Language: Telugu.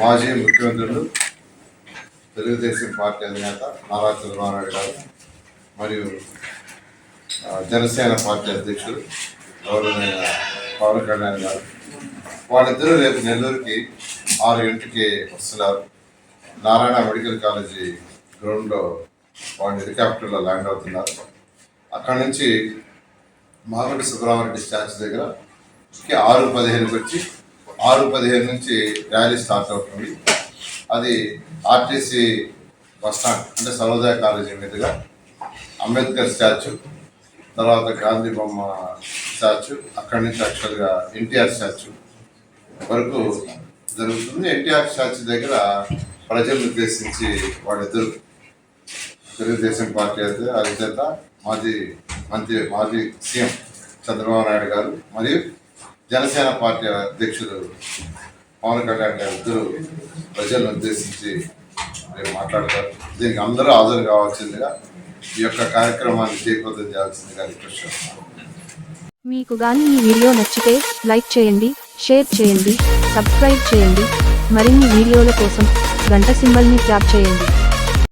మాజీ ముఖ్యమంత్రులు తెలుగుదేశం పార్టీ అధినేత నారా చంద్రబాబు నాయుడు గారు మరియు జనసేన పార్టీ అధ్యక్షుడు గౌరవమైన పవన్ కళ్యాణ్ గారు. వాళ్ళిద్దరూ రేపు నెల్లూరుకి ఆరు గంటకి వస్తున్నారు. నారాయణ మెడికల్ కాలేజీ గ్రౌండ్లో వాళ్ళు హెలికాప్టర్లో ల్యాండ్ అవుతున్నారు. అక్కడ నుంచి మాగంటి సుబ్రహ్మణ్య స్టాచ్యూ దగ్గర ఆరు పదిహేనుకి వచ్చి ఆరు పదిహేను నుంచి ర్యాలీ స్టార్ట్ అవుతుంది. అది ఆర్టీసీ బస్ స్టాండ్ అంటే సర్వోదయ కాలేజీ మీదుగా అంబేద్కర్ స్టాచ్యూ తర్వాత గాంధీ బొమ్మ స్టాచ్యూ అక్కడి నుంచి యాక్చువల్గా ఎన్టీఆర్ స్టాచ్యూ వరకు జరుగుతుంది. ఎన్టీఆర్ స్టాచ్యూ దగ్గర ప్రజలను ఉద్దేశించి వాళ్ళిద్దరు తెలుగుదేశం పార్టీ అధి- అధినేత మాజీ మంత్రి మాజీ సీఎం చంద్రబాబు నాయుడు గారు మరియు జనసేన పార్టీ అధ్యక్షుడు పవన్ కళ్యాణ్ గారు ఇద్దరు ప్రజలను ఉద్దేశించి రేపు మాట్లాడతారు దీనికి అందరూ హాజరు కావాల్సిందిగా ఈ యొక్క కార్యక్రమాన్ని జయప్రదం చేయాల్సిందిగా రిక్వెస్ట్ చేస్తున్నాను. మీకు గాని ఈ వీడియో నచ్చితే లైక్ చేయండి షేర్ చేయండి సబ్స్క్రైబ్ చేయండి. మరిన్ని వీడియోల కోసం గంట సింబల్ని ట్యాప్ చేయండి.